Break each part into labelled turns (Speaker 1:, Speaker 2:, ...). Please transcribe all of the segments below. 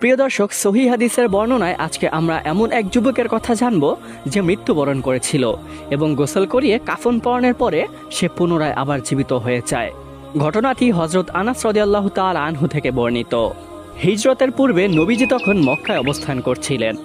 Speaker 1: প্রিয় দর্শক, সহি হাদিসের বর্ণনায় আজকে আমরা এমন এক যুবকের কথা জানব যে মৃত্যুবরণ করেছিল এবং গোসল করিয়ে কাফন পরনের পরে সে পুনরায় আবার জীবিত হয়ে যায়। ঘটনাটি হজরত আনাস রদিয়াল্লাহ তাল আনহু থেকে বর্ণিত। হিজরতের পূর্বে নবীজি তখন মক্কায় অবস্থান করছিলেন।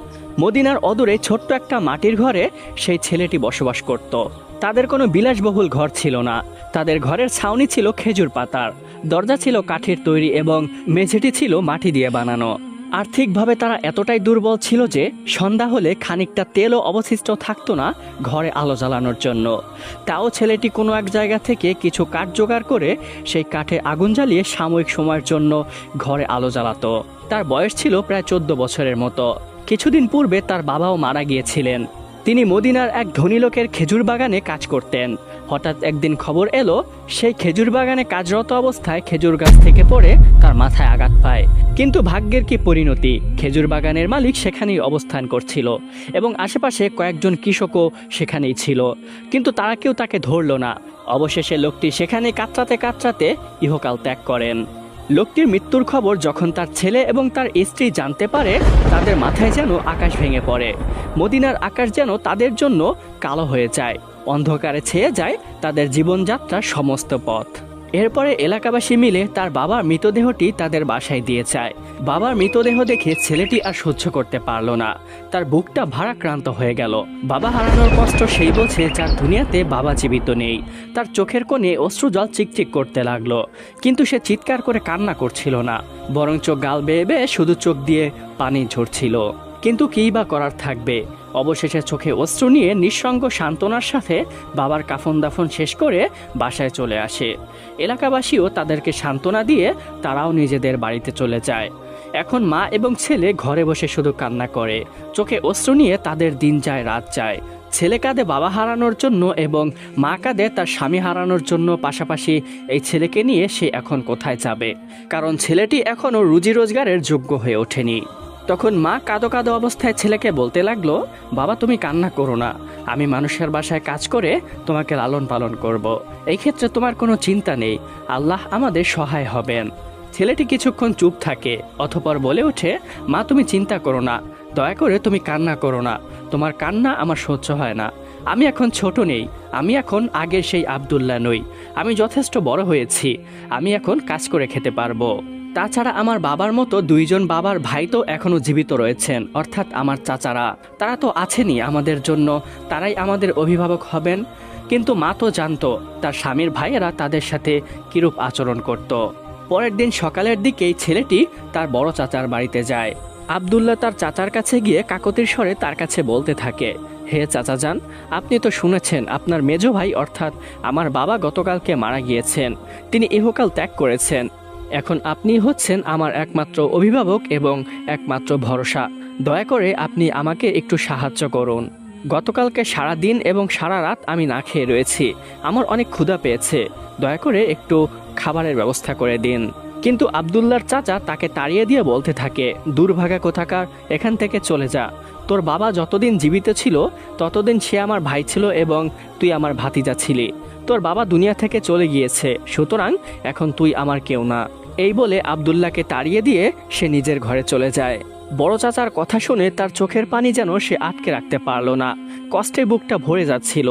Speaker 1: মদিনার অদূরে ছোট্ট একটা মাটির ঘরে সেই ছেলেটি বসবাস করত। তাদের কোনো বিলাসবহুল ঘর ছিল না। তাদের ঘরের ছাউনি ছিল খেজুর পাতার। দরজা ছিল কাঠের তৈরি এবং মেঝেটি ছিল মাটি দিয়ে বানানো। আর্থিকভাবে তারা এতটাই দুর্বল ছিল যে সন্ধ্যা হলে খানিকটা তেলও অবশিষ্ট থাকতো না ঘরে আলো জ্বালানোর জন্য। তাও ছেলেটি কোনো এক জায়গা থেকে কিছু কাঠ জোগাড় করে সেই কাঠে আগুন জ্বালিয়ে সাময়িক সময়ের জন্য ঘরে আলো জ্বালাতো। তার বয়স ছিল প্রায় চোদ্দ বছরের মতো। কিছুদিন পূর্বে তার বাবাও মারা গিয়েছিলেন। তিনি মদিনার এক ধনী লোকের খেজুর বাগানে কাজ করতেন। হঠাৎ একদিন খবর এলো, সেই খেজুর বাগানে কাজরত অবস্থায় খেজুর গাছ থেকে পড়ে তার মাথায় আঘাত পায়। কিন্তু ভাগ্যের কি পরিণতি? খেজুর বাগানের মালিক সেখানেই অবস্থান করছিল এবং আশেপাশে কয়েকজন কৃষকও সেখানেই ছিল। কিন্তু তারা কেউ তাকে ধরল না। অবশেষে লোকটি সেখানে কাতরাতে কাতরাতে ইহকাল ত্যাগ করেন। লোকটির মৃত্যুর খবর যখন তার ছেলে এবং তার স্ত্রী জানতে পারে, তাদের মাথায় যেন আকাশ ভেঙে পড়ে। মদিনার আকাশ যেন তাদের জন্য কালো হয়ে যায়। অন্ধকারে ছেয়ে যায় তাদের জীবনযাত্রার সমস্ত পথ। এরপরে এলাকাবাসী মিলে তার বাবার মৃতদেহটি তাদের বাসায় দিয়ে চায় বাবার মৃতদেহ দেখে ছেলেটি আর সহ্য করতে পারল না। তার বুকটা ভারাক্রান্ত হয়ে গেল। বাবা হারানোর কষ্ট সেই বোঝে যার দুনিয়াতে বাবা জীবিত নেই। তার চোখের কোণে অশ্রু জল চিকচিক করতে লাগল। কিন্তু সে চিৎকার করে কান্না করছিল না। বরঞ্চ গাল বেয়ে বেয়ে শুধু চোখ দিয়ে পানি ঝরছিল। কিন্তু কী বা করার থাকবে? অবশেষে চোখে অশ্রু নিয়ে নিঃসঙ্গ সান্ত্বনার সাথে বাবার কাফন দাফন শেষ করে বাসায় চলে আসে। এলাকাবাসীও তাদেরকে সান্ত্বনা দিয়ে তারাও নিজেদের বাড়িতে চলে যায়। এখন মা এবং ছেলে ঘরে বসে শুধু কান্না করে। চোখে অশ্রু নিয়ে তাদের দিন যায়, রাত যায়। ছেলে কাঁদে বাবা হারানোর জন্য এবং মা কাঁদে তার স্বামী হারানোর জন্য। পাশাপাশি এই ছেলেকে নিয়ে সে এখন কোথায় যাবে? কারণ ছেলেটি এখনও রুজি রোজগারের যোগ্য হয়ে ওঠেনি। তখন মা কাঁদো কাঁদো অবস্থায় ছেলেকে বলতে লাগল, বাবা, তুমি কান্না করো না। আমি মানুষের বাসায় কাজ করে তোমাকে লালন পালন করব। এই ক্ষেত্রে তোমার কোনো চিন্তা নেই। আল্লাহ আমাদের সহায় হবেন। ছেলেটি কিছুক্ষণ চুপ থাকে অথপর বলে ওঠে, মা, তুমি চিন্তা করো না। দয়া করে তুমি কান্না করো না। তোমার কান্না আমার সহ্য হয় না। আমি এখন ছোট নেই। আমি এখন আগের সেই আবদুল্লাহ নই। আমি যথেষ্ট বড় হয়েছি। আমি এখন কাজ করে খেতে পারব। তাছাড়া আমার বাবার মতো দুইজন বাবার ভাই তো এখনও জীবিত রয়েছেন, অর্থাৎ আমার চাচারা। তারা তো আছেনই আমাদের জন্য, তারাই আমাদের অভিভাবক হবেন। কিন্তু মা তো জানতো, তার স্বামীর ভাইয়েরা তাদের সাথে কিরূপ আচরণ করত। পরের দিন সকালের দিকেই ছেলেটি তার বড় চাচার বাড়িতে যায়। আবদুল্লাহ তার চাচার কাছে গিয়ে কাকতির স্বরে তার কাছে বলতে থাকে, হে চাচা যান, আপনি তো শুনেছেন, আপনার মেজো ভাই অর্থাৎ আমার বাবা গতকালকে মারা গিয়েছেন। তিনি ইহকাল ত্যাগ করেছেন। এখন আপনি হচ্ছেন আমার একমাত্র অভিভাবক এবং একমাত্র ভরসা। দয়া করে আপনি আমাকে একটু সাহায্য করুন। গতকালকে সারা দিন এবং সারা রাত আমি না খেয়ে রয়েছি। আমার অনেক ক্ষুধা পেয়েছে। দয়া করে একটু খাবারের ব্যবস্থা করে দিন। কিন্তু আবদুল্লার চাচা তাকে তাড়িয়ে দিয়ে বলতে থাকে, দুর্ভাগা কোথাকার, এখান থেকে চলে যা। তোর বাবা যতদিন জীবিত ছিল, ততদিন সে আমার ভাই ছিল এবং তুই আমার ভাতিজা ছিলি। তোর বাবা দুনিয়া থেকে চলে গিয়েছে, সুতরাং এখন তুই আমার কেউ না। এই বলে আবদুল্লাহকে তাড়িয়ে দিয়ে সে নিজের ঘরে চলে যায়। বড় চাচার কথা শুনে তার চোখের পানি যেন সে আটকে রাখতে পারল না। কষ্টে বুকটা ভরে যাচ্ছিল।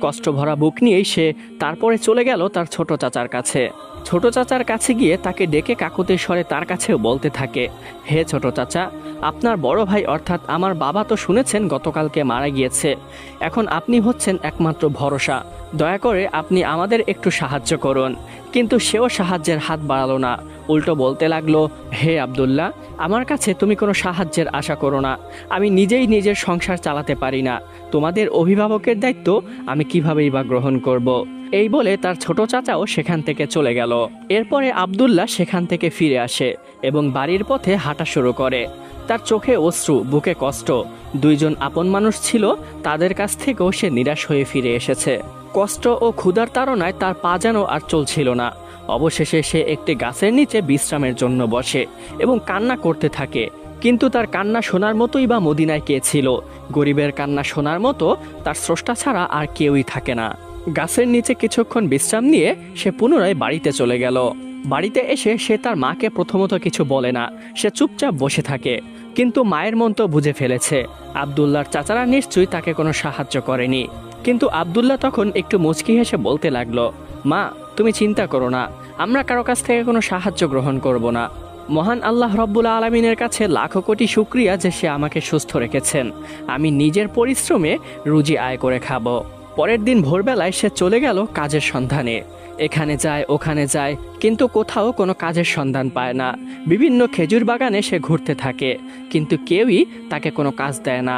Speaker 1: কষ্ট ভরা বুক নিয়েই সে তারপরে চলে গেল তার ছোট চাচার কাছে। ছোট চাচার কাছে গিয়ে তাকে ডেকে কাকুতের স্বরে তার কাছেও বলতে থাকে, হে ছোট চাচা, আপনার বড় ভাই অর্থাৎ আমার বাবা তো শুনেছেন গতকালকে মারা গিয়েছে। এখন আপনি হচ্ছেন একমাত্র ভরসা। দয়া করে আপনি আমাদের একটু সাহায্য করুন। কিন্তু সেও সাহায্যের হাত বাড়ালো না। উল্টো বলতে লাগল, হে আবদুল্লাহ, আমার কাছে তুমি কোনো সাহায্যের আশা করো না। আমি নিজেই নিজের সংসার চালাতে পারি না। তোমাদের অভিভাবকের দায়িত্ব আমি কিভাবেই বা গ্রহণ করব। এই বলে তার ছোট চাচাও সেখান থেকে চলে গেল। এরপরে আবদুল্লাহ সেখান থেকে ফিরে আসে এবং বাড়ির পথে হাঁটা শুরু করে। তার চোখে অশ্রু, বুকে কষ্ট। দুইজন আপন মানুষ ছিল, তাদের কাছ থেকেও সে নিরাশ হয়ে ফিরে এসেছে। কষ্ট ও ক্ষুধার তাড়নায় তার পা যেন আর চলছিল না। অবশেষে সে একটি গাছের নিচে বিশ্রামের জন্য বসে এবং কান্না করতে থাকে। কিন্তু তার কান্না শোনার মতোই বা মদিনায় কে ছিল? গরিবের কান্না শোনার মতো তার স্রষ্টা ছাড়া আর কেউই থাকে না। গাছের নিচে কিছুক্ষণ বিশ্রাম নিয়ে সে পুনরায় বাড়িতে চলে গেল। বাড়িতে এসে সে তার মাকে প্রথমত কিছু বলে না, সে চুপচাপ বসে থাকে। কিন্তু মায়ের মন তো বুঝে ফেলেছে আবদুল্লাহর চাচারা নিশ্চয়ই তাকে কোনো সাহায্য করেনি। কিন্তু আবদুল্লাহ তখন একটু মুচকি হেসে বলতে লাগল, মা, তুমি চিন্তা করো না, আমরা কারও কাছ থেকে কোনো সাহায্য গ্রহণ করব না। মহান আল্লাহ রব্বুল আলমিনের কাছে লাখো কোটি শুক্রিয়া যে সে আমাকে সুস্থ রেখেছেন। আমি নিজের পরিশ্রমে রুজি আয় করে খাব। পরের দিন ভোরবেলায় সে চলে গেল কাজের সন্ধানে। এখানে যায়, ওখানে যায়, কিন্তু কোথাও কোনো কাজের সন্ধান পায় না। বিভিন্ন খেজুর বাগানে সে ঘুরতে থাকে, কিন্তু কেউই তাকে কোনো কাজ দেয় না।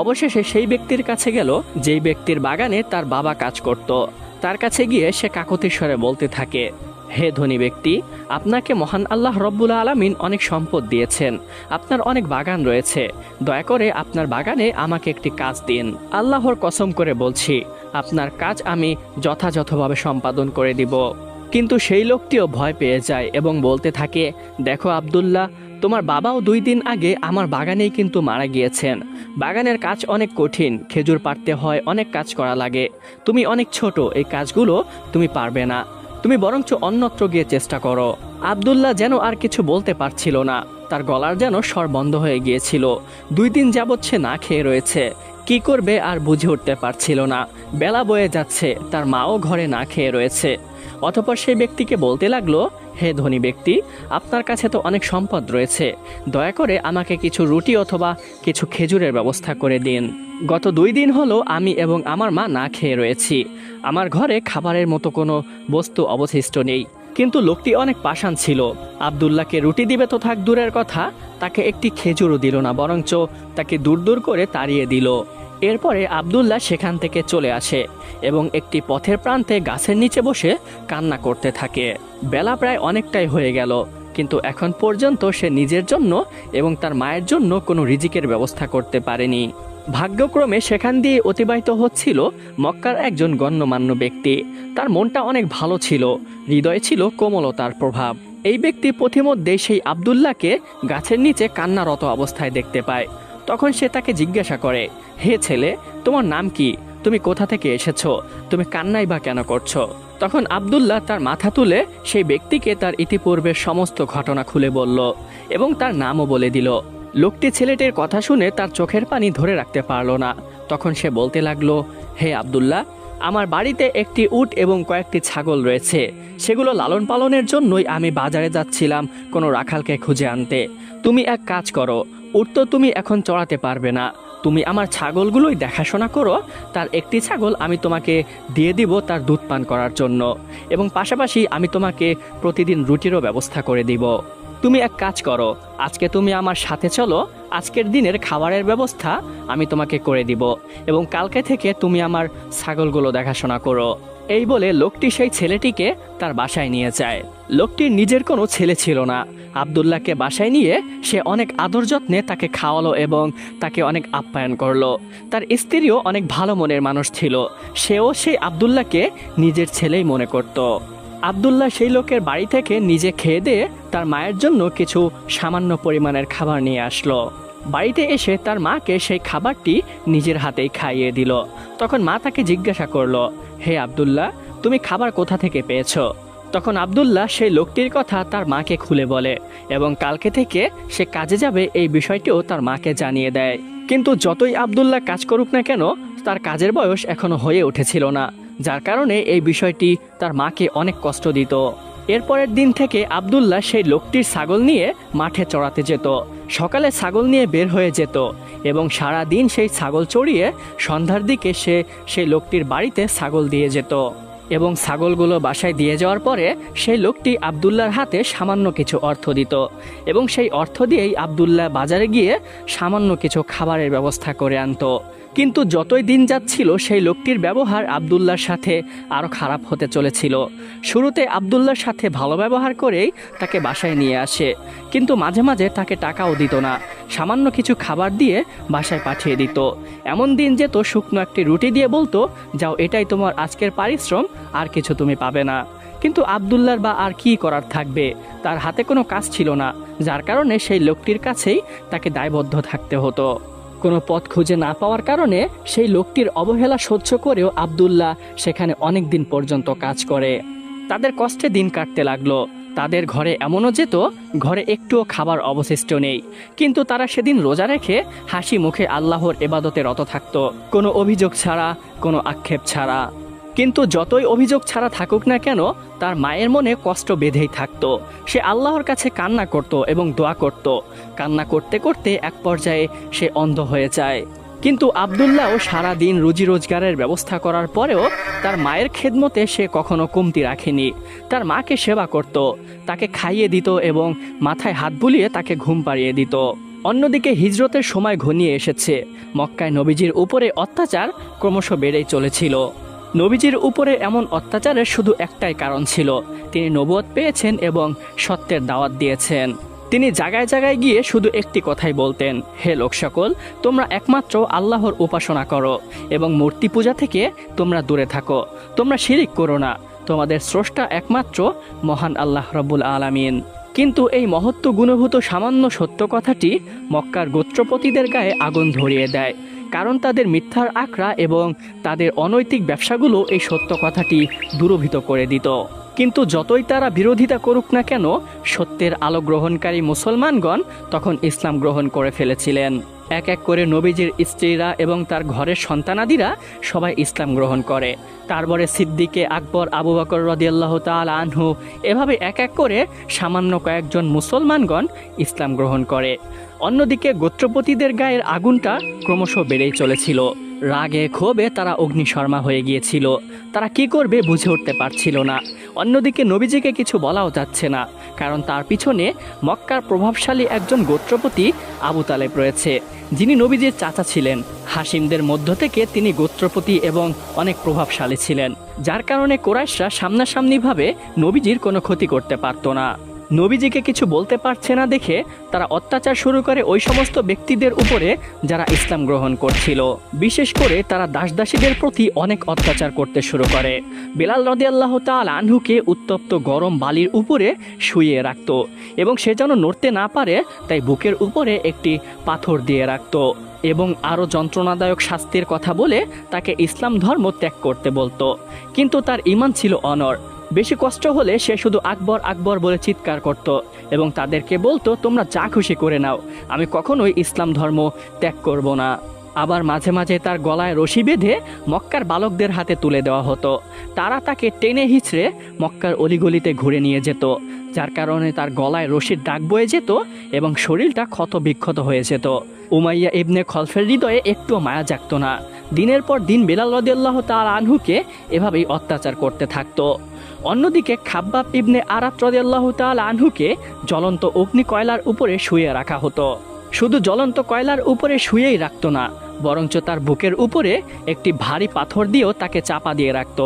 Speaker 1: অবশেষে সেই ব্যক্তির কাছে গেল, যেই ব্যক্তির বাগানে তার বাবা কাজ করত। তার কাছে গিয়ে সে কাকতিস্বরে বলতে থাকে হে ধনী ব্যক্তি, আপনাকে মহান আল্লাহ রব্বুল আলমিন অনেক সম্পদ দিয়েছেন, আপনার অনেক বাগান রয়েছে, দয়া করে আপনার বাগানে আমাকে একটি কাজ দিন। আল্লাহর কসম করে বলছি, আপনার কাজ আমি যথাযথভাবে সম্পাদন করে দিব। কিন্তু সেই লোকটিও ভয় পেয়ে যায় এবং বলতে থাকে, দেখো আব্দুল্লাহ, তোমার বাবাও দুই দিন আগে আমার বাগানেই কিন্তু মারা গিয়েছেন। বাগানের কাজ অনেক কঠিন, খেজুর পাড়তে হয়, অনেক কাজ করা লাগে। তুমি অনেক ছোট, এই কাজগুলো তুমি পারবে না। তুমি বরঞ্চ অন্যত্র গিয়ে চেষ্টা করো। আবদুল্লাহ যেন আর কিছু বলতে পারছিল না। তার গলার যেন স্বর বন্ধ হয়ে গিয়েছিল। দুই দিন যাবৎ সে না খেয়ে রয়েছে। কি করবে আর বুঝে উঠতে পারছিল না। বেলা বয়ে যাচ্ছে, তার মাও ঘরে না খেয়ে রয়েছে। অতপর সেই ব্যক্তিকে বলতে লাগল, হে ধনী ব্যক্তি, আপনার কাছে তো অনেক সম্পদ রয়েছে। দয়া করে আমাকে কিছু রুটি অথবা কিছু খেজুরের ব্যবস্থা করে দিন। গত দুই দিন হলো আমি এবং আমার মা না খেয়ে রয়েছি। আমার ঘরে খাবারের মতো কোনো বস্তু অবশিষ্ট নেই। কিন্তু লোকটি অনেক পাষাণ ছিল। আবদুল্লাহকে রুটি দিবে তো থাক দূরের কথা, তাকে একটি খেজুরও দিল না, বরঞ্চ তাকে দূর দূর করে তাড়িয়ে দিল। এরপরে আবদুল্লাহ সেখান থেকে চলে আসে এবং একটি পথের প্রান্তে গাছের নিচে বসে কান্না করতে থাকে। বেলা প্রায় অনেকটাই হয়ে গেল, কিন্তু এখন পর্যন্ত সে নিজের জন্য এবং তার মায়ের জন্য কোনো রিজিকের ব্যবস্থা করতে পারেনি। ভাগ্যক্রমে সেখান দিয়ে অতিবাহিত হচ্ছিল মক্কার একজন গণ্যমান্য ব্যক্তি। তার মনটা অনেক ভালো ছিল, হৃদয়ে ছিল কোমলতার প্রভাব। এই ব্যক্তি পথিমধ্যে সেই আবদুল্লাহকে গাছের নিচে কান্নারত অবস্থায় দেখতে পায়। তখন সে তাকে জিজ্ঞাসা করে, হে ছেলে, তোমার নাম কি? তুমি কোথা থেকে এসেছ? তুমি কান্নাই বা কেন করছ? তখন আবদুল্লাহ তার মাথা তুলে সেই ব্যক্তিকে তার ইতিপূর্বের সমস্ত ঘটনা খুলে বলল এবং তার নামও বলে দিল। লোকটি ছেলেটির কথা শুনে তার চোখের পানি ধরে রাখতে পারল না। তখন সে বলতে লাগল, হে আবদুল্লাহ, আমার বাড়িতে একটি উট এবং কয়েকটি ছাগল রয়েছে। সেগুলো লালন পালনের জন্যই আমি বাজারে যাচ্ছিলাম কোনো রাখালকে খুঁজে আনতে। তুমি এক কাজ করো উট তো তুমি এখন চড়াতে পারবে না। তুমি আমার ছাগলগুলোই দেখাশোনা করো। তার একটি ছাগল আমি তোমাকে দিয়ে দিব তার দুধ পান করার জন্য। এবং পাশাপাশি আমি তোমাকে প্রতিদিন রুটিরও ব্যবস্থা করে দিব। তুমি এক কাজ করো, আজকে তুমি আমার সাথে চলো, আজকের দিনের খাবারের ব্যবস্থা আমি তোমাকে করে দিব এবং কালকে থেকে তুমি আমার ছাগলগুলো দেখাশোনা করো। এই বলে লোকটি সেই ছেলেটিকে তার বাসায় নিয়ে যায়। লোকটির নিজের কোনো ছেলে ছিল না। আবদুল্লাহকে বাসায় নিয়ে সে অনেক আদর যত্নে তাকে খাওয়ালো এবং তাকে অনেক আপ্যায়ন করল। তার স্ত্রীও অনেক ভালো মনের মানুষ ছিল। সেও সেই আবদুল্লাহকে নিজের ছেলেই মনে করত। আবদুল্লাহ সেই লোকের বাড়ি থেকে নিজে খেয়ে দিয়ে তার মায়ের জন্য কিছু সামান্য পরিমাণের খাবার নিয়ে আসলো। বাড়িতে এসে তার মাকে সেই খাবারটি নিজের হাতেই খাইয়ে দিল। তখন মা তাকে জিজ্ঞাসা করল, হে আবদুল্লাহ, তুমি খাবার কোথা থেকে পেয়েছ? তখন আবদুল্লাহ সেই লোকটির কথা তার মাকে খুলে বলে এবং কালকে থেকে সে কাজে যাবে এই বিষয়টিও তার মাকে জানিয়ে দেয়। কিন্তু যতই আবদুল্লাহ কাজ করুক না কেন, তার কাজের বয়স এখনও হয়ে উঠেছিল না, যার কারণে এই বিষয়টি তার মাকে অনেক কষ্ট দিত। এরপরের দিন থেকে আবদুল্লাহ সেই লোকটির ছাগল নিয়ে মাঠে চড়াতে যেত, সকালে ছাগল নিয়ে বের হয়ে যেত এবং সারা দিন সেই ছাগল চড়িয়ে সন্ধ্যার দিকে সে সেই লোকটির বাড়িতে ছাগল দিয়ে যেত। এবং ছাগলগুলো বাসায় দিয়ে যাওয়ার পরে সেই লোকটি আবদুল্লার হাতে সামান্য কিছু অর্থ দিত এবং সেই অর্থ দিয়েই আবদুল্লাহ বাজারে গিয়ে সামান্য কিছু খাবারের ব্যবস্থা করে আনতো। কিন্তু যতই দিন যাচ্ছিল, সেই লোকটির ব্যবহার আবদুল্লার সাথে আরও খারাপ হতে চলেছিল। শুরুতে আবদুল্লার সাথে ভালো ব্যবহার করেই তাকে বাসায় নিয়ে আসে, কিন্তু মাঝে মাঝে তাকে টাকাও দিত না। সামান্য কিছু খাবার দিয়ে বাসায় পাঠিয়ে দিত। এমন দিন যেত, শুকনো একটি রুটি দিয়ে বলতো, যাও, এটাই তোমার আজকের পারিশ্রম, আর কিছু তুমি পাবে না। কিন্তু আবদুল্লার বা আর কি করার থাকবে? তার হাতে কোনো কাজ ছিল না, যার কারণে সেই লোকটির কাছেই তাকে দায়বদ্ধ থাকতে হতো। কোনো পথ খুঁজে না পাওয়ার কারণে সেই লোকটির অবহেলা সহ্য করেও আবদুল্লাহ সেখানে অনেক দিন পর্যন্ত কাজ করে। তাদের কষ্টে দিন কাটতে লাগল। তাদের ঘরে এমনও যেত, ঘরে একটুও খাবার অবশিষ্ট নেই। কিন্তু তারা সেদিন রোজা রেখে হাসি মুখে আল্লাহর এবাদতে রত থাকত। কোনো অভিযোগ ছাড়া, কোনো আক্ষেপ ছাড়া। কিন্তু যতই অভিযোগ ছাড়া থাকুক না কেন, তার মায়ের মনে কষ্ট বেঁধেই থাকত। সে আল্লাহর কাছে কান্না করত এবং দোয়া করত। কান্না করতে করতে এক পর্যায়ে সে অন্ধ হয়ে যায়। কিন্তু আবদুল্লাহও সারা দিন রুজি রোজগারের ব্যবস্থা করার পরেও তার মায়ের খেদমতে সে কখনো কমতি রাখেনি। তার মাকে সেবা করত, তাকে খাইয়ে দিত এবং মাথায় হাত বুলিয়ে তাকে ঘুম পাড়িয়ে দিত। অন্যদিকে হিজরতের সময় ঘনিয়ে এসেছে। মক্কায় নবীজির উপরে অত্যাচার ক্রমশ বেড়েই চলেছিল। নবীজির উপরে এমন অত্যাচারের শুধু একটাই কারণ ছিল। তিনি নবুয়ত পেয়েছেন এবং সত্যের দাওয়াত দিয়েছেন। তিনি জায়গায় জায়গায় গিয়ে শুধু একটি কথাই বলতেন, হে লোক সকল তোমরা একমাত্র আল্লাহর উপাসনা করো এবং মূর্তি পূজা থেকে তোমরা দূরে থাকো। তোমরা শিরিক করো না। তোমাদের স্রষ্টা একমাত্র মহান আল্লাহ রব্বুল আলামিন। কিন্তু এই মহত্ব গুণভূত সামান্য সত্য কথাটি মক্কার গোত্রপতিদের গায়ে আগুন ধরিয়ে দেয়। কারণ তাদের মিথ্যার আখড়া এবং তাদের অনৈতিক ব্যবসাগুলো এই সত্য কথাটি দূরভীত করে দিত। কিন্তু যতই তারা বিরোধিতা করুক না কেন, সত্যের আলো গ্রহণকারী মুসলমানগণ তখন ইসলাম গ্রহণ করে ফেলেছিলেন। এক এক করে নবীজির স্ত্রীরা এবং তার ঘরের সন্তানাদিরা সবাই ইসলাম গ্রহণ করে। তারপরে সিদ্দিকে আকবর, আবু বকর রদিয়াল্লাহ তাল আনহু, এভাবে এক এক করে সামান্য কয়েকজন মুসলমানগণ ইসলাম গ্রহণ করে। অন্যদিকে গোত্রপতিদের গায়ের আগুনটা ক্রমশ বেড়েই চলেছিল। রাগে ক্ষোভে তারা অগ্নিশর্মা হয়ে গিয়েছিল। তারা কি করবে বুঝে উঠতে পারছিল না। অন্যদিকে নবীজিকে কিছু বলাও যাচ্ছে না, কারণ তার পিছনে মক্কার প্রভাবশালী একজন গোত্রপতি আবু তালেব রয়েছে, যিনি নবীজির চাচা ছিলেন। হাসিমদের মধ্য থেকে তিনি গোত্রপতি এবং অনেক প্রভাবশালী ছিলেন, যার কারণে কোরাইশরা সামনাসামনিভাবে নবীজির কোনো ক্ষতি করতে পারত না। নবীজিকে কিছু বলতে পারছে না দেখে তারা অত্যাচার শুরু করে ওই সমস্ত ব্যক্তিদের উপরে যারা ইসলাম গ্রহণ করছিল। বিশেষ করে তারা দাসদাসীদের প্রতি অনেক অত্যাচার করতে শুরু করে। বেলাল রদে আল্লাহ তাল আনহুকে উত্তপ্ত গরম বালির উপরে শুইয়ে রাখত এবং সে যেন নড়তে না পারে, তাই বুকের উপরে একটি পাথর দিয়ে রাখত এবং আরও যন্ত্রণাদায়ক শাস্তির কথা বলে তাকে ইসলাম ধর্ম ত্যাগ করতে বলতো। কিন্তু তার ইমান ছিল অনর বেশি কষ্ট হলে সে শুধু আকবর আকবর বলে চিৎকার করত এবং তাদেরকে বলতো, তোমরা যা খুশি করে নাও, আমি কখনোই ইসলাম ধর্ম ত্যাগ করব না। আবার মাঝে মাঝে তার গলায় রশি বেঁধে মক্কার বালকদের হাতে তুলে দেওয়া হতো। তারা তাকে টেনে হিচড়ে মক্কার অলিগলিতে ঘুরে নিয়ে যেত, যার কারণে তার গলায় রশির ডাক বয়ে যেত এবং শরীরটা ক্ষত বিক্ষত হয়ে যেত। উমাইয়া ইবনে খলফের হৃদয়ে একটুও মায়া জাগত না। দিনের পর দিন বেলাল রদিয়াল্লাহ তার আনহুকে এভাবেই অত্যাচার করতে থাকত। অন্যদিকে খাব্বাব ইবনে আরাত রদিয়াল্লাহ তাল আনহুকে জ্বলন্ত অগ্নি কয়লার উপরে শুয়ে রাখা হতো। শুধু জ্বলন্ত কয়লার উপরে শুয়েই রাখত না, বরঞ্চ তার বুকের উপরে একটি ভারী পাথর দিয়েও তাকে চাপা দিয়ে রাখত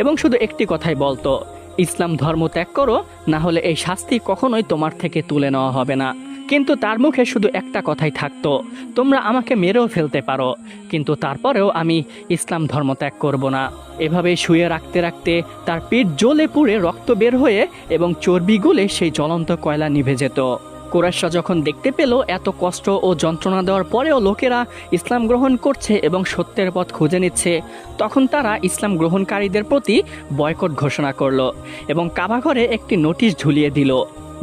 Speaker 1: এবং শুধু একটি কথাই বলতো, ইসলাম ধর্ম ত্যাগ করো, না হলে এই শাস্তি কখনোই তোমার থেকে তুলে নেওয়া হবে না। কিন্তু তার মুখে শুধু একটা কথাই থাকতো, তোমরা আমাকে মেরেও ফেলতে পারো, কিন্তু তারপরেও আমি ইসলাম ধর্ম ত্যাগ করব না। এভাবে শুয়ে রাখতে রাখতে তার পেট জ্বলে পুড়ে রক্ত বের হয়ে এবং চর্বি গুলে সেই জ্বলন্ত কয়লা নিভে যেত। কোরাইশরা যখন দেখতে পেল এত কষ্ট ও যন্ত্রণা দেওয়ার পরেও লোকেরা ইসলাম গ্রহণ করছে এবং সত্যের পথ খুঁজে নিচ্ছে, তখন তারা ইসলাম গ্রহণকারীদের প্রতি বয়কট ঘোষণা করল এবং কাবাঘরে একটি নোটিশ ঝুলিয়ে দিল।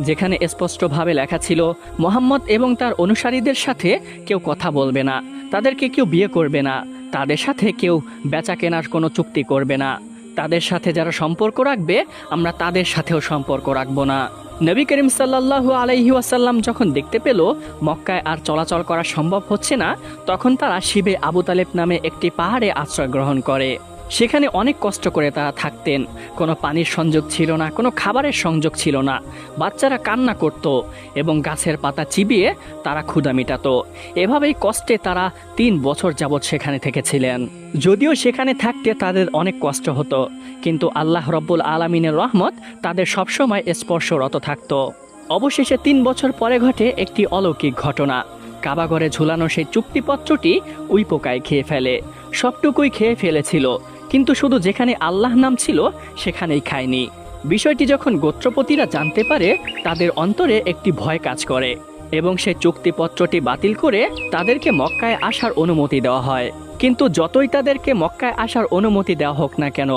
Speaker 1: যেখানে স্পষ্টভাবে লেখা ছিল, মোহাম্মদ এবং তার অনুসারীদের সাথে কেউ কথা বলবে না, তাদেরকে কেউ বিয়ে করবে না, তাদের সাথে কেউ বেচা কেনার কোনো চুক্তি করবে না, তাদের সাথে যারা সম্পর্ক রাখবে, আমরা তাদের সাথেও সম্পর্ক রাখব না। নবী করিম সাল্লাল্লাহু আলাইহি ওয়াসাল্লাম যখন দেখতে পেল মক্কায় আর চলাচল করা সম্ভব হচ্ছে না, তখন তারা শিবে আবু তালেব নামে একটি পাহাড়ে আশ্রয় গ্রহণ করে। সেখানে অনেক কষ্ট করে তারা থাকতেন। কোনো পানির সংযোগ ছিল না, কোনো খাবারের সংযোগ ছিল না। বাচ্চারা কান্না করত এবং গাছের পাতা চিবিয়ে তারা ক্ষুদা মেটাত। এভাবেই কষ্টে তারা তিন বছর যাবৎ সেখানে থেকেছিলেন। যদিও সেখানে থাকতে তাদের অনেক কষ্ট হতো, কিন্তু আল্লাহ রব্বুল আলমিনের রহমত তাদের সবসময় স্পর্শরত থাকত। অবশেষে তিন বছর পরে ঘটে একটি অলৌকিক ঘটনা। কাবাগরে ঝুলানো সেই চুক্তিপত্রটি উইপোকায় খেয়ে ফেলে। সবটুকুই খেয়ে ফেলেছিল। কিন্তু শুধু যেখানে আল্লাহ নাম ছিল, সেখানেই খায়নি। বিষয়টি যখন গোত্রপতিরা জানতে পারে, তাদের অন্তরে একটি ভয় কাজ করে এবং সে চুক্তিপত্রটি বাতিল করে তাদেরকে মক্কায় আসার অনুমতি দেওয়া হয়। কিন্তু যতই তাদেরকে মক্কায় আসার অনুমতি দেওয়া হোক না কেন,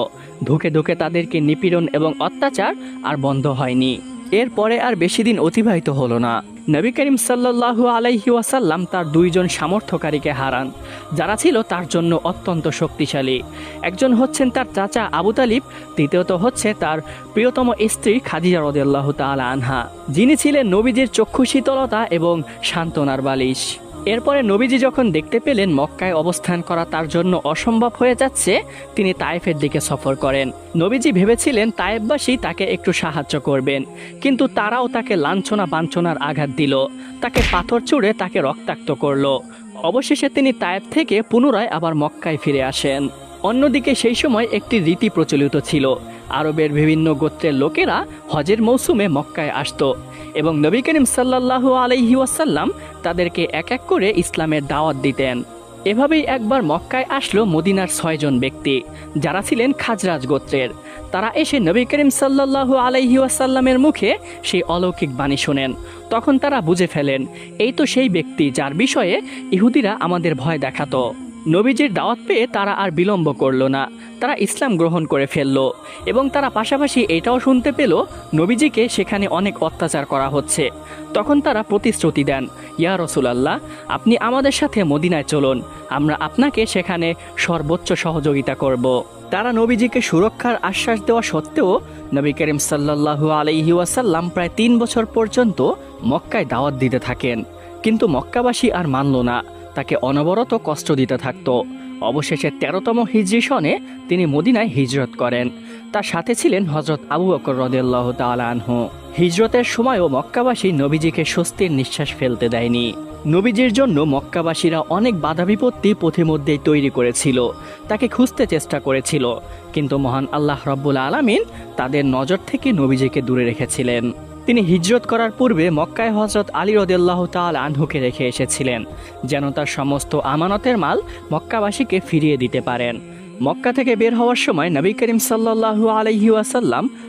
Speaker 1: ধুকে ধুকে তাদেরকে নিপীড়ন এবং অত্যাচার আর বন্ধ হয়নি। এরপরে আর বেশি দিন অতিবাহিত হলো না। নবী করিম সাল্লাল্লাহু আলাইহি ওয়াসাল্লাম তার দুইজন সামর্থ্যকারীকে হারান। যারা ছিল তার জন্য অত্যন্ত শক্তিশালী। একজন হচ্ছেন তার চাচা আবু তালিব, দ্বিতীয়ত হচ্ছে তার প্রিয়তম স্ত্রী খাদিজা রদিয়াল্লাহ তাআলা আনহা, যিনি ছিলেন নবীজির চক্ষু শীতলতা এবং সান্ত্বনার বালিশ। এরপরে নবীজি যখন দেখতে পেলেন মক্কায় অবস্থান করা তার জন্য অসম্ভব হয়ে যাচ্ছে, তিনি তায়েফের দিকে সফর করেন। নবীজি ভেবেছিলেন তায়েববাসী তাকে একটু সাহায্য করবেন, কিন্তু তারাও তাকে লাঞ্ছনা বাঞ্ছনার আঘাত দিল, তাকে পাথর চুড়ে তাকে রক্তাক্ত করল। অবশেষে তিনি তায়েব থেকে পুনরায় আবার মক্কায় ফিরে আসেন। অন্যদিকে সেই সময় একটি রীতি প্রচলিত ছিল। আরবের বিভিন্ন গোত্রের লোকেরা হজের মৌসুমে মক্কায় আসত এবং নবী করিম সাল্লাহ আলাইহি ওয়াসাল্লাম তাদেরকে এক এক করে ইসলামের দাওয়াত দিতেন। এভাবেই একবার মক্কায় আসলো মদিনার ছয়জন ব্যক্তি, যারা ছিলেন খাজরাজ গোত্রের। তারা এসে নবী করিম সাল্লাল্লাহু আলাইহি ওয়াসাল্লামের মুখে সেই অলৌকিক বাণী শোনেন। তখন তারা বুঝে ফেলেন, এই তো সেই ব্যক্তি যার বিষয়ে ইহুদিরা আমাদের ভয় দেখাতো। নবীজির দাওয়াত পেয়ে তারা আর বিলম্ব করল না। তারা ইসলাম গ্রহণ করে ফেলল এবং তারা পাশাপাশি এটাও শুনতে পেল নবীজিকে সেখানে অনেক অত্যাচার করা হচ্ছে। তখন তারা প্রতিশ্রুতি দেন, ইয়া রসুলাল্লাহ, আপনি আমাদের সাথে মদিনায় চলুন, আমরা আপনাকে সেখানে সর্বোচ্চ সহযোগিতা করব। তারা নবীজিকে সুরক্ষার আশ্বাস দেওয়া সত্ত্বেও নবী করিম সাল্লাল্লাহু আলাইহি ওয়াসাল্লাম প্রায় তিন বছর পর্যন্ত মক্কায় দাওয়াত দিতে থাকেন। কিন্তু মক্কাবাসী আর মানল না। তাকে অনবরত কষ্ট দিতে থাকতো। অবশেষে তেরোতম হিজরি সনে তিনি মদিনায় হিজরত করেন। তার সাথে ছিলেন হজরত আবু বকর রদেল্লাহ তালানহু হিজরতের সময়ও মক্কাবাসী নবীজিকে স্বস্তির নিঃশ্বাস ফেলতে দেয়নি। নবীজির জন্য মক্কাবাসীরা অনেক বাধা বিপত্তি পথিমধ্যেই তৈরি করেছিল। তাকে খুঁজতে চেষ্টা করেছিল। কিন্তু মহান আল্লাহ রব্বুল আলামিন তাদের নজর থেকে নবীজিকে দূরে রেখেছিলেন। তিনি হিজরত করার পূর্বে মক্কায় হজরত আলী রদেল্লাহ তাল আনহুকে রেখে এসেছিলেন, যেন তার সমস্ত আমানতের মাল মক্কাবাসীকে ফিরিয়ে দিতে পারেন। মক্কা থেকে বের হওয়ার সময় নবী করিম সাল্লাহু আলহি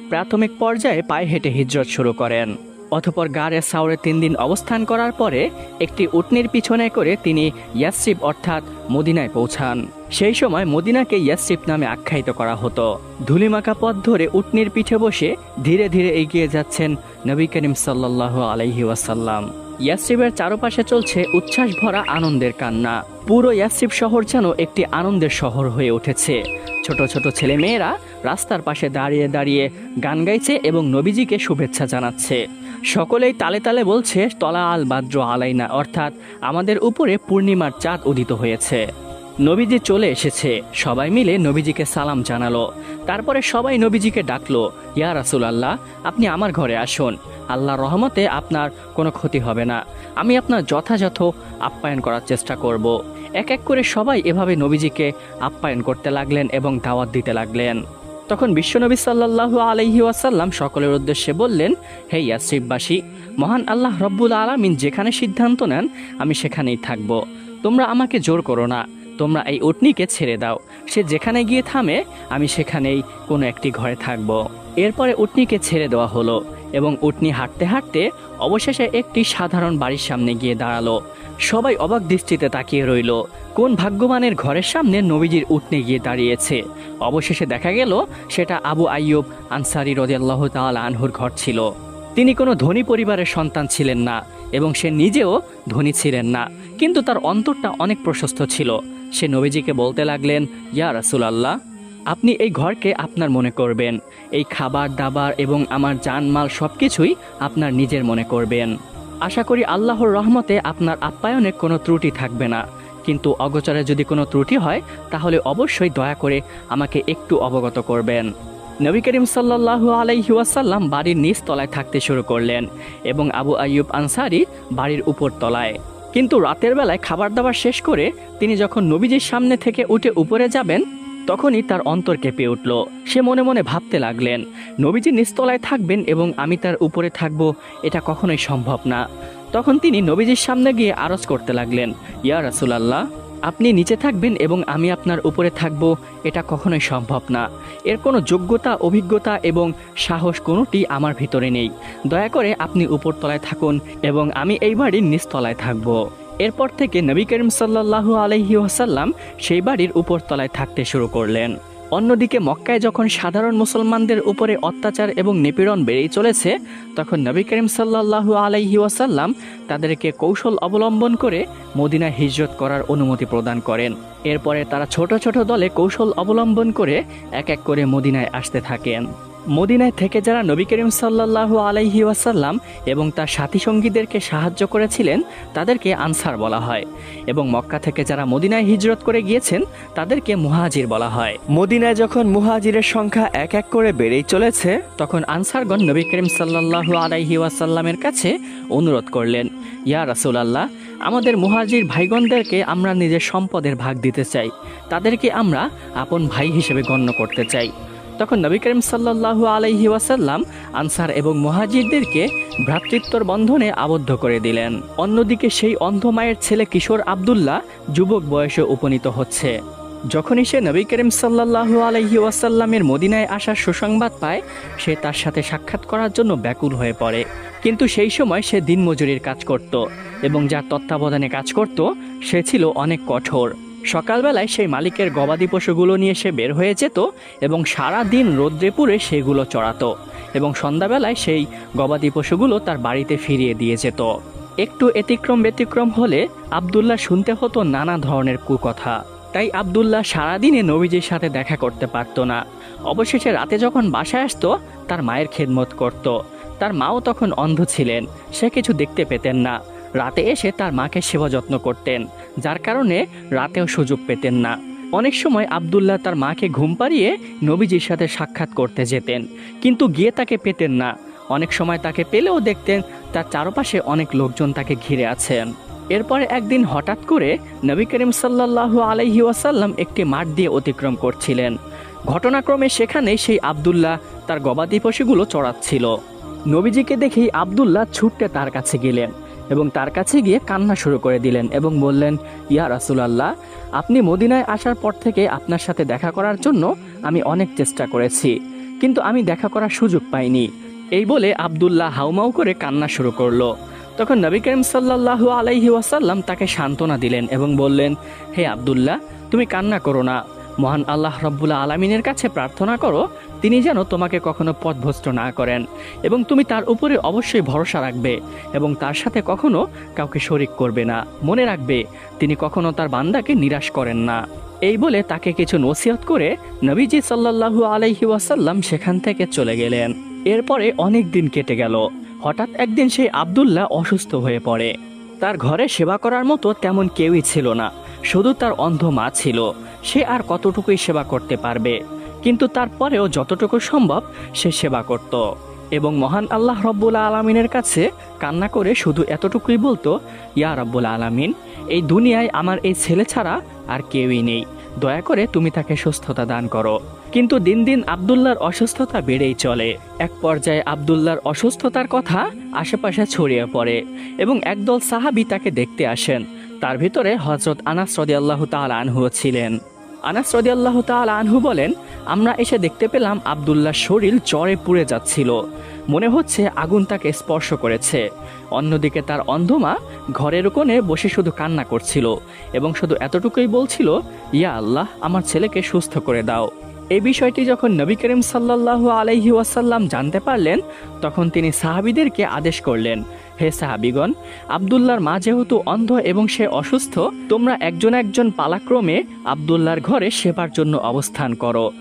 Speaker 1: প্রাথমিক পর্যায়ে পায়ে হেঁটে হিজরত শুরু করেন। অথপর গাড়ে সাউরে তিন দিন অবস্থান করার পরে একটি উটনির পিছনে করে তিনি ইয়াসরিব অর্থাৎ মদিনায় পৌঁছান। সেই সময় মদিনাকে ইয়াসরিব নামে আখ্যায়িত করা হতো। ধুলিমাখা পথ ধরে উটনির পিঠে বসে ধীরে ধীরে এগিয়ে যাচ্ছেন নবী করিম সাল্লাহ আলহি ওয়াসাল্লাম। ইয়াসরিবের চারপাশে চলছে উচ্ছ্বাস ভরা আনন্দের কান্না। পুরো ইয়াসরিব শহর যেন একটি আনন্দের শহর হয়ে উঠেছে। ছোট ছোট ছেলে মেয়েরা রাস্তার পাশে দাঁড়িয়ে দাঁড়িয়ে গান গাইছে এবং নবীজিকে শুভেচ্ছা জানাচ্ছে। সকলেই তালে তালে বলছে, তলা আল বাদ্র আলাইনা, অর্থাৎ আমাদের উপরে পূর্ণিমার চাঁদ উদিত হয়েছে। নবীজি চলে এসেছে। সবাই মিলে নবীজিকে সালাম জানালো। তারপরে সবাই নবীজিকে ডাকলো, ইয়া রাসুল আল্লাহ আপনি আমার ঘরে আসুন। আল্লাহ রহমতে আপনার কোনো ক্ষতি হবে না। আমি আপনার যথাযথ আপ্যায়ন করার চেষ্টা করব। এক এক করে সবাই এভাবে নবীজিকে আপ্যায়ন করতে লাগলেন এবং দাওয়াত দিতে লাগলেন। তখন বিশ্বনবী সাল্লাল্লাহু আলহি ওয়াসাল্লাম সকলের উদ্দেশ্যে বললেন, হে ইয়াসরিফবাসী মহান আল্লাহ রব্বুল আলমিন যেখানে সিদ্ধান্ত নেন, আমি সেখানেই থাকব। তোমরা আমাকে জোর করো না। তোমরা এই উটনিকে ছেড়ে দাও। সে যেখানে গিয়ে থামে, আমি সেখানেই কোনো একটি ঘরে থাকব। এরপরে উটনিকে ছেড়ে দেওয়া হলো এবং উটনি হাঁটতে হাঁটতে অবশেষে একটি সাধারণ বাড়ির সামনে গিয়ে দাঁড়াল। সবাই অবাক দৃষ্টিতে তাকিয়ে রইল, কোন ভাগ্যবানের ঘরের সামনে নবীজির উটনি গিয়ে দাঁড়িয়েছে। অবশেষে দেখা গেল, সেটা আবু আইয়ুব আনসারি রদিয়াল্লাহ তাল আনহুর ঘর ছিল। তিনি কোনো ধনী পরিবারের সন্তান ছিলেন না এবং সে নিজেও ধনী ছিলেন না, কিন্তু তার অন্তরটা অনেক প্রশস্ত ছিল। সে নবীজিকে বলতে লাগলেন, ইয়া রাসুল আল্লাহ আপনি এই ঘরকে আপনার মনে করবেন। এই খাবার, দাবার এবং আমার জানমাল সব কিছুই আপনার নিজের মনে করবেন। আশা করি আল্লাহর রহমতে আপনার আপ্যায়নে কোনো ত্রুটি থাকবে না। কিন্তু অগোচরে যদি কোনো ত্রুটি হয়, তাহলে অবশ্যই দয়া করে আমাকে একটু অবগত করবেন। নবী করিম সাল্লাহু আলাইহি বাড়ির নিচ তলায় থাকতে শুরু করলেন এবং আবু আইয়ুব আনসারি বাড়ির উপর তলায় কিন্তু রাতের বেলায় খাবার দাবার শেষ করে তিনি যখন নবীজির সামনে থেকে উঠে উপরে যাবেন, তখনই তার অন্তর কেঁপে উঠল। সে মনে মনে ভাবতে লাগলেন, নবীজি নিস্তলায় থাকবেন এবং আমি তার উপরে থাকব, এটা কখনোই সম্ভব না। তখন তিনি নবীজির সামনে গিয়ে আরজ করতে লাগলেন, ইয়া রাসুলাল্লাহ আপনি নিচে থাকবেন এবং আমি আপনার উপরে থাকব, এটা কখনোই সম্ভব না। এর কোনো যোগ্যতা, অভিজ্ঞতা এবং সাহস কোনোটি আমার ভিতরে নেই। দয়া করে আপনি উপরতলায় থাকুন এবং আমি এই বাড়ির নিচতলায় থাকব। এরপর থেকে নবী করিম সাল্লাহু আলহি ওয়াসাল্লাম সেই বাড়ির উপরতলায় থাকতে শুরু করলেন। অন্যদিকে মক্কায় যখন সাধারণ মুসলমানদের উপরে অত্যাচার এবং নিপীড়ন বেড়েই চলেছে, তখন নবী করিম সাল্লাহু আলাইহি ওয়াসাল্লাম তাদেরকে কৌশল অবলম্বন করে মদিনায় হিজরত করার অনুমতি প্রদান করেন। এরপরে তারা ছোট ছোট দলে কৌশল অবলম্বন করে এক এক করে মদিনায় আসতে থাকেন। মদিনায় থেকে যারা নবী করিম সাল্লাহু আলাইহি ওয়াসাল্লাম এবং তার সাথী সঙ্গীদেরকে সাহায্য করেছিলেন, তাদেরকে আনসার বলা হয়। এবং মক্কা থেকে যারা মদিনায় হিজরত করে গিয়েছেন, তাদেরকে মুহাজির বলা হয়। মদিনায় যখন মুহাজিরের সংখ্যা এক এক করে বেড়েই চলেছে, তখন আনসারগণ নবী করিম সাল্লাহু আলাইহি ওয়াসাল্লামের কাছে অনুরোধ করলেন, ইয়া রাসূলুল্লাহ, আমাদের মুহাজির ভাইগণদেরকে আমরা নিজের সম্পদের ভাগ দিতে চাই। তাদেরকে আমরা আপন ভাই হিসেবে গণ্য করতে চাই। তখন নবী করিম সাল্লাহু আলাইহি ওয়াসাল্লাম আনসার এবং মহাজিরদেরকে ভ্রাতৃত্বর বন্ধনে আবদ্ধ করে দিলেন। অন্যদিকে সেই অন্ধ মায়ের ছেলে কিশোর আবদুল্লাহ যুবক বয়সে উপনীত হচ্ছে। যখনই সে নবী করিম সাল্লাহু আলাইহি ওয়াসাল্লামের মদিনায় আসার সুসংবাদ পায়, সে তার সাথে সাক্ষাৎ করার জন্য ব্যাকুল হয়ে পড়ে। কিন্তু সেই সময় সে দিনমজুরির কাজ করত এবং যার তত্ত্বাবধানে কাজ করত, সে ছিল অনেক কঠোর। সকালবেলায় সেই মালিকের গবাদি পশুগুলো নিয়ে সে বের হয়ে যেত এবং সারা দিন রোদ্রে পুড়ে সেগুলো চড়াতো এবং সন্ধ্যাবেলায় সেই গবাদি পশুগুলো তার বাড়িতে ফিরিয়ে দিয়ে যেত। একটু ব্যতিক্রম ব্যতিক্রম হলে আবদুল্লাহ শুনতে হতো নানা ধরনের কুকথা। তাই আবদুল্লাহ সারাদিনে নবীজির সাথে দেখা করতে পারত না। অবশেষে রাতে যখন বাসায় আসতো, তার মায়ের খেদমত করত। তার মাও তখন অন্ধ ছিলেন, সে কিছু দেখতে পেতেন না। রাতে এসে তার মাকে সেবা যত্ন করতেন, যার কারণে রাতেও সুযোগ পেতেন না। অনেক সময় আবদুল্লাহ তার মাকে ঘুম পাড়িয়ে নবীজির সাথে সাক্ষাৎ করতে যেতেন, কিন্তু গিয়ে তাকে পেতেন না। অনেক সময় তাকে পেলেও দেখতেন তার চারপাশে অনেক লোকজন তাকে ঘিরে আছেন। এরপরে একদিন হঠাৎ করে নবী করিম সাল্লাহ আলাইহি ওয়াসাল্লাম একটি মাঠ দিয়ে অতিক্রম করছিলেন। ঘটনাক্রমে সেখানে সেই আবদুল্লাহ তার গবাদি পশুগুলো চড়াচ্ছিল। নবীজিকে দেখেই আবদুল্লাহ ছুটতে তার কাছে গেলেন। এবং তার কাছে গিয়ে কান্না শুরু করে দিলেন এবং বললেন, ইয়া রাসুলাল্লাহ, আপনি মদিনায় আসার পর থেকে আপনার সাথে দেখা করার জন্য আমি অনেক চেষ্টা করেছি, কিন্তু আমি দেখা করার সুযোগ পাইনি। এই বলে আবদুল্লাহ হাউমাউ করে কান্না শুরু করল। তখন নবী করিম সাল্লাহু আলাইহি ওয়াসাল্লাম তাকে সান্ত্বনা দিলেন এবং বললেন, হে আবদুল্লাহ, তুমি কান্না করো না। মহান আল্লাহ রব্বুল্লা আলমিনের কাছে প্রার্থনা করো, তিনি যেন তোমাকে কখনো পথভ্রষ্ট না করেন এবং তুমি তার উপরে অবশ্যই ভরসা রাখবে এবং তার সাথে কখনো কাউকে শরিক করবে না। মনে রাখবে, তিনি কখনো তার বান্দাকে নিরাশ করেন না। এই বলে তাকে কিছু নসিহত করে নবীজি সাল্লাহু আলাইহি ওয়াসাল্লাম সেখান থেকে চলে গেলেন। এরপরে অনেক দিন কেটে গেল। হঠাৎ একদিন সেই আবদুল্লাহ অসুস্থ হয়ে পড়ে। তার ঘরে সেবা করার মতো তেমন কেউই ছিল না। শুধু তার অন্ধ মা ছিল, সে আর কতটুকুই সেবা করতে পারবে। কিন্তু তারপরেও যতটুকু সম্ভব সে সেবা করত। এবং মহান আল্লাহ রব্বুল আলমিনের কাছে কান্না করে শুধু এতটুকুই বলতো, ইয়া রব্বুল আলমিন, এই দুনিয়ায় আমার এই ছেলে ছাড়া আর কেউই নেই। দয়া করে তুমি তাকে সুস্থতা দান করো। কিন্তু দিন দিন আবদুল্লার অসুস্থতা বেড়েই চলে। এক পর্যায়ে আবদুল্লার অসুস্থতার কথা আশেপাশে ছড়িয়ে পড়ে এবং একদল সাহাবি তাকে দেখতে আসেন। তার ভিতরে হজরত আনাস রদিয়াল্লাহ তাল আনহু ছিলেন। আনাস রদিয়াল্লাহ তাল আনহু বলেন, আমরা এসে দেখতে পেলাম আবদুল্লার শরীর জ্বরে পুড়ে যাচ্ছিল। মনে হচ্ছে আগুন তাকে স্পর্শ করেছে। অন্যদিকে তার অন্ধমা ঘরের কোণে বসে শুধু কান্না করছিল এবং শুধু এতটুকুই বলছিল, ইয়া আল্লাহ, আমার ছেলেকে সুস্থ করে দাও। এই বিষয়টি যখন নবী করিম সাল্লাল্লাহু আলাইহি ওয়াসাল্লাম জানতে পারলেন, তখন তিনি সাহাবিদেরকে আদেশ করলেন হে সাহাবিগণ, আবদুল্লার মা যেহেতু অন্ধ এবং সে অসুস্থ, তোমরা একজন একজন পালাক্রমে আবদুল্লার ঘরে সেবার জন্য অবস্থান করো।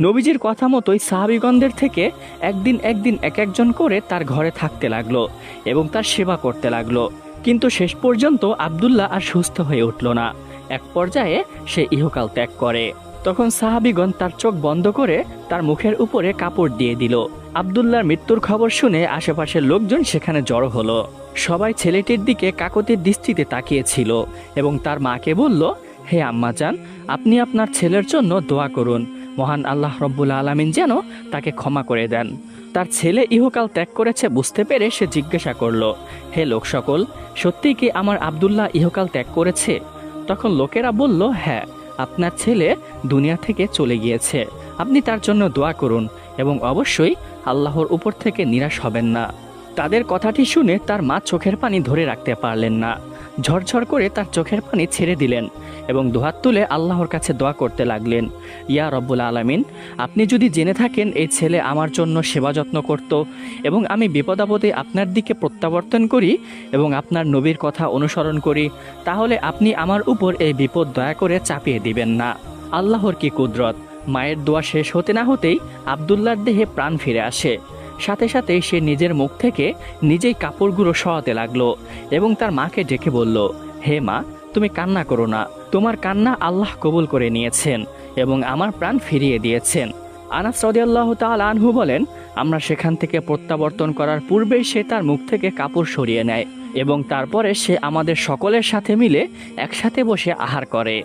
Speaker 1: নবীজির কথা মতোই সাহাবিগণদের থেকে একদিন একদিন এক একজন করে তার ঘরে থাকতে লাগল এবং তার সেবা করতে লাগল। কিন্তু শেষ পর্যন্ত আবদুল্লাহ আর সুস্থ হয়ে উঠল না। এক পর্যায়ে সে ইহকাল ত্যাগ করে। তখন সাহাবিগণ তার চোখ বন্ধ করে তার মুখের উপরে কাপড় দিয়ে দিল। আবদুল্লার মৃত্যুর খবর শুনে আশেপাশের লোকজন সেখানে জড়ো হলো। সবাই ছেলেটির দিকে কাকতির দৃষ্টিতে তাকিয়েছিল এবং তার মাকে বলল, হে আম্মা আম্মাজান, আপনি আপনার ছেলের জন্য দোয়া করুন। মহান আল্লাহ রব্বুল আলমিন যেন তাকে ক্ষমা করে দেন। তার ছেলে ইহকাল ত্যাগ করেছে বুঝতে পেরে সে জিজ্ঞাসা করল, হে লোক সকল, সত্যিই কি আমার আবদুল্লাহ ইহকাল ত্যাগ করেছে? তখন লোকেরা বলল হ্যাঁ আপনার ছেলে দুনিয়া থেকে চলে গিয়েছে। আপনি তার জন্য দোয়া করুন এবং অবশ্যই আল্লাহর উপর থেকে নিরাশ হবেন না। তাদের কথাটি শুনে তার মা চোখের পানি ধরে রাখতে পারলেন না। ঝরঝর করে তার চোখের পানি ছেড়ে দিলেন এবং দুহাত তুলে আল্লাহর কাছে দোয়া করতে লাগলেন। ইয়া রব্বুল আলামিন, আপনি যদি জেনে থাকেন এই ছেলে আমার জন্য সেবা যত্ন করত এবং আমি বিপদাপদে আপনার দিকে প্রত্যাবর্তন করি এবং আপনার নবীর কথা অনুসরণ করি, তাহলে আপনি আমার উপর এই বিপদ দয়া করে চাপিয়ে দিবেন না। আল্লাহর কি কুদরত? মায়ের দোয়া শেষ হতে না হতেই আবদুল্লার দেহে প্রাণ ফিরে আসে। সাথে সাথে সে নিজের মুখ থেকে নিজেই কাপড়গুলো সরাতে লাগল এবং তার মাকে ডেকে বলল, হে মা, তুমি কান্না করো না। তোমার কান্না আল্লাহ কবুল করে নিয়েছেন এবং আমার প্রাণ ফিরিয়ে দিয়েছেন। আনাস রদিয়াল্লাহ তাল আনহু বলেন, আমরা সেখান থেকে প্রত্যাবর্তন করার পূর্বেই সে তার মুখ থেকে কাপড় সরিয়ে নেয় এবং তারপরে সে আমাদের সকলের সাথে মিলে একসাথে বসে আহার করে।